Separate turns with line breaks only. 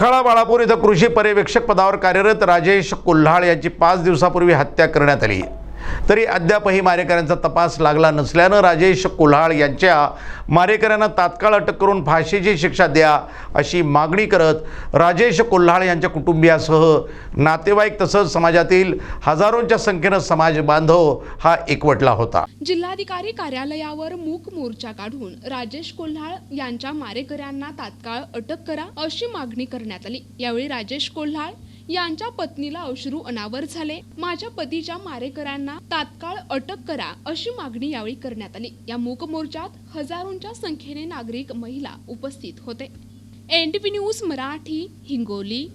तात्काळा बाळापूर इथं कृषी पर्यवेक्षक पदावर कार्यरत राजेश कोल्हाळ यांची पाच दिवसापूर्वी हत्या करण्यात आली. तरी अद्यापही मारेकऱ्यांचा तपास लागला नसल्यानं राजेश कोल्हाळ यांच्या मारेकऱ्यांना तात्काळ अटक करून फाशीची शिक्षा द्या अशी मागणी करत राजेश कोल्हाळ यांच्या कुटुंबियासह नातेवाईक तसंच समाजातील हजारोंच्या संख्येनं समाज बांधव हा एकवटला होता.
जिल्हाधिकारी कार्यालयावर मूक मोर्चा काढून राजेश कोल्हाळ यांच्या मारेकऱ्यांना तात्काळ अटक करा अशी मागणी करण्यात आली. यावेळी राजेश कोल्हाळ यांच्या पत्नीला अश्रू अनावर झाले. माझ्या पतीच्या मारेकऱ्यांना तात्काळ अटक करा अशी मागणी यावेळी करण्यात आली. या मूक मोर्चात हजारोंच्या संख्येने नागरिक महिला उपस्थित होते. NDP news Marathi Hingoli.